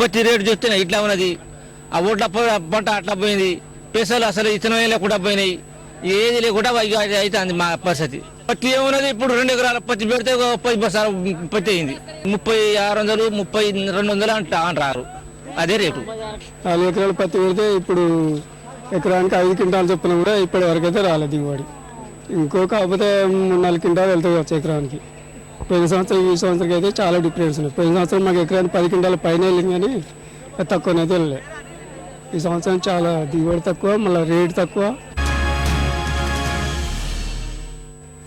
పత్తి రేటు చూస్తే ఇట్లా ఉన్నది. ఆ ఓట్ల పంట అట్లా పోయింది. పెసలు అసలు ఇతనమే లేకుండా పోయినాయి. ఏది లేకుండా అవుతుంది మా పరిస్థితి. పత్తి ఏమున్నది? ఇప్పుడు రెండు ఎకరాల పత్తి పెడితే పది బస్సాలు పత్తి అయింది. ముప్పై ఆరు వందలు ముప్పై రెండు వందలు అంట అంటారు. అదే రేటు. నాలుగు ఎకరాలు పత్తి పెడితే ఇప్పుడు ఎకరానికి ఐదు క్వింటాలు చొప్పున కూడా ఇప్పటి వరకు అయితే రాలేదు దిగుబడి. ఇంకో కాకపోతే మూడు నాలుగు క్వింటాలు వెళ్తాయి వచ్చే ఎకరానికి. పోయిన సంవత్సరం ఈ సంవత్సరం అయితే చాలా డిఫరెన్స్ ఉన్నాయి. పోయిన సంవత్సరం మాకు ఎకరానికి పది క్వింటాల పైన వెళ్ళింది కానీ అది తక్కువనైతే వెళ్ళలే ఈ సంవత్సరం చాలా దిగుబడి తక్కువ మళ్ళీ రేటు తక్కువ.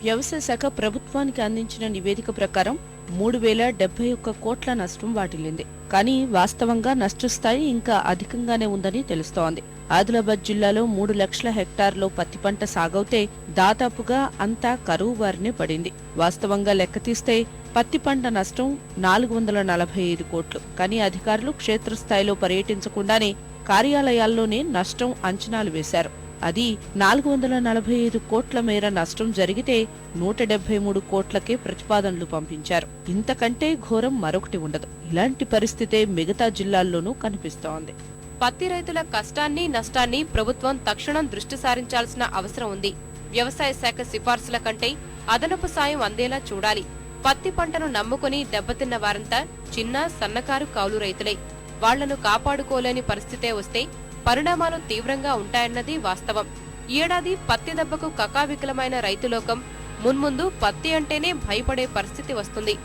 వ్యవసాయ శాఖ ప్రభుత్వానికి అందించిన నివేదిక ప్రకారం మూడు వేల డెబ్బై ఒక్క కోట్ల నష్టం వాటిల్లింది. కానీ వాస్తవంగా నష్టస్థాయి ఇంకా అధికంగానే ఉందని తెలుస్తోంది. ఆదిలాబాద్ జిల్లాలో మూడు లక్షల హెక్టార్లో పత్తి పంట సాగవుతే దాదాపుగా అంతా కరువు బారినే పడింది. వాస్తవంగా లెక్క తీస్తే పత్తి పంట నష్టం నాలుగు వందల నలభై ఐదు కోట్లు. కానీ అధికారులు క్షేత్రస్థాయిలో పర్యటించకుండానే కార్యాలయాల్లోనే నష్టం అంచనాలు వేశారు. అది నాలుగు వందల నలభై ఐదు కోట్ల మేర నష్టం జరిగితే నూట డెబ్బై మూడు కోట్లకే ప్రతిపాదనలు పంపించారు. ఇంతకంటే ఘోరం మరొకటి ఉండదు. ఇలాంటి పరిస్థితే మిగతా జిల్లాల్లోనూ కనిపిస్తోంది. పత్తి రైతుల కష్టాన్ని నష్టాన్ని ప్రభుత్వం తక్షణం దృష్టి సారించాల్సిన అవసరం ఉంది. వ్యవసాయ శాఖ సిఫార్సుల కంటే అదనపు సాయం అందేలా చూడాలి. పత్తి పంటను నమ్ముకుని దెబ్బతిన్న వారంతా చిన్న సన్నకారు కౌలు రైతులే. వాళ్ళను కాపాడుకోలేని పరిస్థితే వస్తే పరిణామాలు తీవ్రంగా ఉంటాయన్నది వాస్తవం. ఏడాది పత్తి దెబ్బకు కకావికలమైన రైతులోకం మున్ముందు పత్తి అంటేనే భయపడే పరిస్థితి వస్తుంది.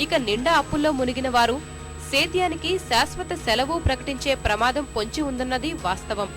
ఇక నిండా అప్పుల్లో మునిగిన వారు సేద్యానికి శాశ్వత సెలవు ప్రకటించే ప్రమాదం పొంచి ఉందన్నది వాస్తవం.